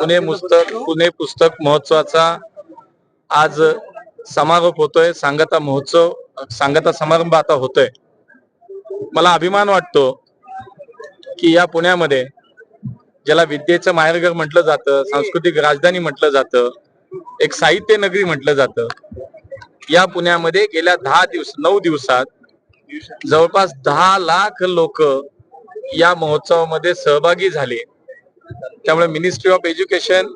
पुणे पुस्तक पुणे पुस्तक महोत्सवाचा आज समारोप होतोय सांगता महोत्सव सांगता समारंभ आता होतोय. मला अभिमान वाटतो की या पुण्यामध्ये ज्याला विद्येचं माहेरघर म्हटलं जातं सांस्कृतिक राजधानी म्हटलं जातं एक साहित्य नगरी म्हटलं जातं या पुण्यामध्ये गेल्या दहा दिवस नऊ दिवसात जवळपास दहा लाख लोक या महोत्सवामध्ये सहभागी झाले. त्यामुळे मिनिस्ट्री ऑफ एज्युकेशन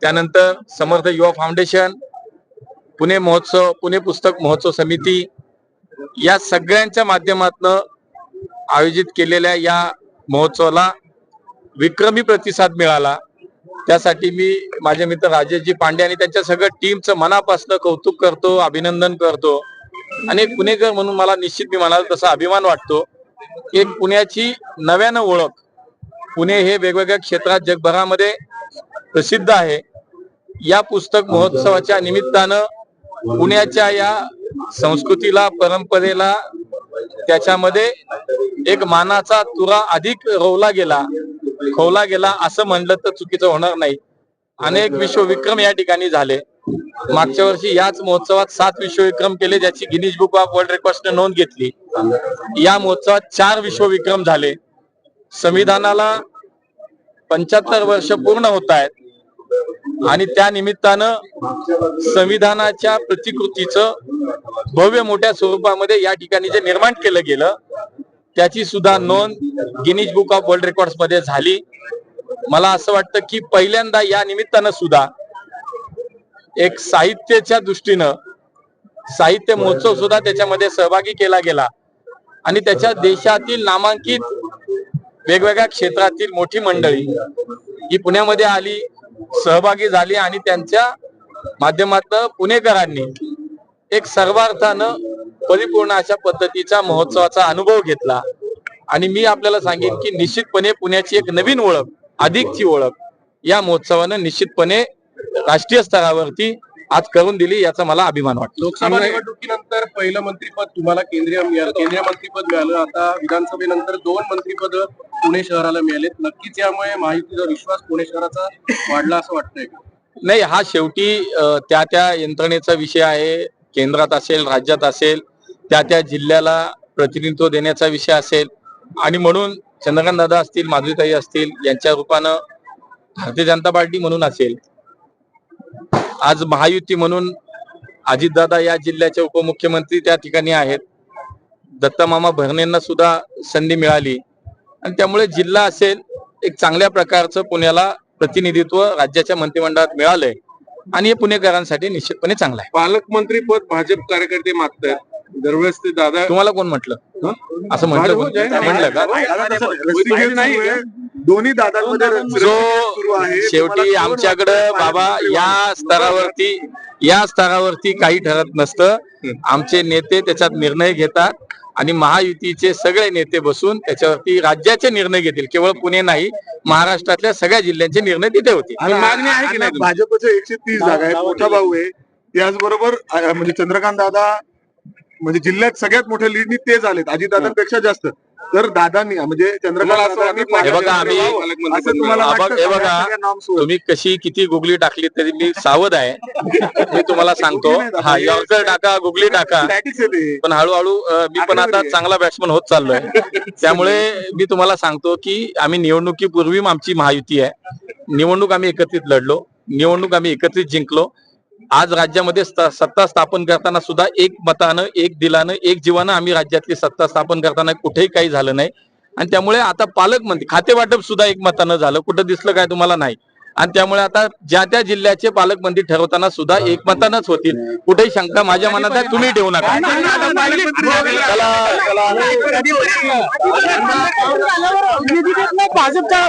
त्यानंतर समर्थ युवा फाउंडेशन पुणे महोत्सव पुणे पुस्तक महोत्सव समिती या सगळ्यांच्या माध्यमातून आयोजित केलेल्या या महोत्सवाला विक्रमी प्रतिसाद मिळाला. त्यासाठी मी माझे मित्र राजेशजी पांडे आणि त्यांच्या सगळ्या टीमचं मनापासून कौतुक करतो अभिनंदन करतो. आणि पुणेकर म्हणून मला निश्चित मी म्हणाल तसा अभिमान वाटतो. एक पुण्याची नव्यानं ओळख. पुणे हे वेगवेगळ्या क्षेत्रात जगभरामध्ये प्रसिद्ध आहे. या पुस्तक महोत्सवाच्या निमित्तानं पुण्याच्या या संस्कृतीला परंपरेला त्याच्यामध्ये एक मानाचा तुरा अधिक रोवला गेला खोवला गेला असं म्हणलं तर चुकीचं होणार नाही. अनेक विश्वविक्रम या ठिकाणी झाले. मागच्या वर्षी याच महोत्सवात सात विश्वविक्रम केले ज्याची गिनीज बुक ऑफ वर्ल्ड रेकॉर्डने नोंद घेतली. या महोत्सवात चार विश्वविक्रम झाले. संविधानाला पंच्याहत्तर वर्ष पूर्ण होत आहेत. आणि त्या निमित्तानं संविधानाच्या प्रतिकृतीचं भव्य मोठ्या स्वरूपामध्ये या ठिकाणी जे निर्माण केलं गेलं त्याची सुद्धा नोंद गिनीज बुक ऑफ वर्ल्ड रेकॉर्ड्समध्ये झाली. मला असं वाटतं की पहिल्यांदा या निमित्तानं सुद्धा एक साहित्याच्या दृष्टीनं साहित्य महोत्सव सुद्धा त्याच्यामध्ये सहभागी केला गेला. आणि त्याच्या देशातील नामांकित वेगवेगळ्या क्षेत्रातील मोठी मंडळी ही पुण्यामध्ये आली सहभागी झाली आणि त्यांच्या माध्यमातून पुणेकरांनी एक सर्वार्थानं परिपूर्ण अशा पद्धतीचा महोत्सवाचा अनुभव घेतला. आणि मी आपल्याला सांगेन की निश्चितपणे पुण्याची एक नवीन ओळख अधिकची ओळख या महोत्सवानं निश्चितपणे राष्ट्रीय स्तरावरती आज करून दिली याचा मला अभिमान वाटतो. लोकसभा निवडणुकीनंतर पहिलं मंत्रीपद तुम्हाला केंद्रीय मिळालं. केंद्रीय मंत्रीपद मिळालं. आता विधानसभेनंतर दोन मंत्रीपद पुणे शहराला मिळालेत. नक्कीच यामुळे माहितीचा विश्वास पुणे शहराचा वाढला असं वाटतंय? नाही हा शेवटी त्या त्या यंत्रणेचा विषय आहे. केंद्रात असेल राज्यात असेल त्या त्या जिल्ह्याला प्रतिनिधित्व देण्याचा विषय असेल. आणि म्हणून चंद्रकांत दादा असतील माधुरीताई असतील यांच्या रूपानं भारतीय जनता पार्टी म्हणून असेल. आज महायुती म्हणून अजितदादा या जिल्ह्याचे उपमुख्यमंत्री त्या ठिकाणी आहेत. दत्तामामा भरणेंना सुद्धा संधी मिळाली. आणि त्यामुळे जिल्हा असेल एक चांगल्या प्रकारचं पुण्याला प्रतिनिधित्व राज्याच्या मंत्रिमंडळात मिळालंय. आणि हे पुणेकरांसाठी निश्चितपणे चांगलं आहे. पालकमंत्री पद भाजप कार्यकर्ते मागतात दरवेळेस ते दादा तुम्हाला कोण म्हटलं? असं म्हटलं? म्हटलं का? दोन्ही दादांमध्ये जो शेवटी आमच्याकडं बाबा या स्तरावरती या स्तरावरती काही ठरत नसतं. आमचे नेते त्याच्यात निर्णय घेतात आणि महायुतीचे सगळे नेते बसून त्याच्यावरती राज्याचे निर्णय घेतील. केवळ पुणे नाही महाराष्ट्रातल्या सगळ्या जिल्ह्यांचे निर्णय तिथे होतील. मागणी आहे की नाही भाजपचे एकशे तीस जागा आहेत मोठा भाऊ आहे. त्याचबरोबर म्हणजे चंद्रकांत दादा म्हणजे जिल्ह्यात सगळ्यात मोठ्या लीडनी ते झालेत अजितदादांपेक्षा जास्त. तर दादांनी म्हणजे? तुम्ही कशी किती गुगली टाकली तरी मी सावध आहे. मी तुम्हाला सांगतो. हा यॉर्कर टाका गुगली टाका. पण हळूहळू मी पण आता चांगला बॅट्समन होत चाललोय. त्यामुळे मी तुम्हाला सांगतो की आम्ही निवडणुकीपूर्वी आमची महायुती आहे. निवडणूक आम्ही एकत्रित लढलो. निवडणूक आम्ही एकत्रित जिंकलो. आज राज्यामध्ये स्त- सत्ता स्थापन करताना सुद्धा एक मतानं एक दिलानं एक जीवानं आम्ही राज्यातली सत्ता स्थापन करताना कुठेही काही झालं नाही आणि त्यामुळे आता पालकमंत्री खाते वाटप सुद्धा एक मतानं झालं कुठं दिसलं काय तुम्हाला नाही आणि त्यामुळे आता ज्या त्या जिल्ह्याचे पालकमंत्री ठरवताना सुद्धा एकमतानच होतील कुठेही शंका माझ्या मनात आहे तुम्ही ठेवू नका चला, चला. भाजपचा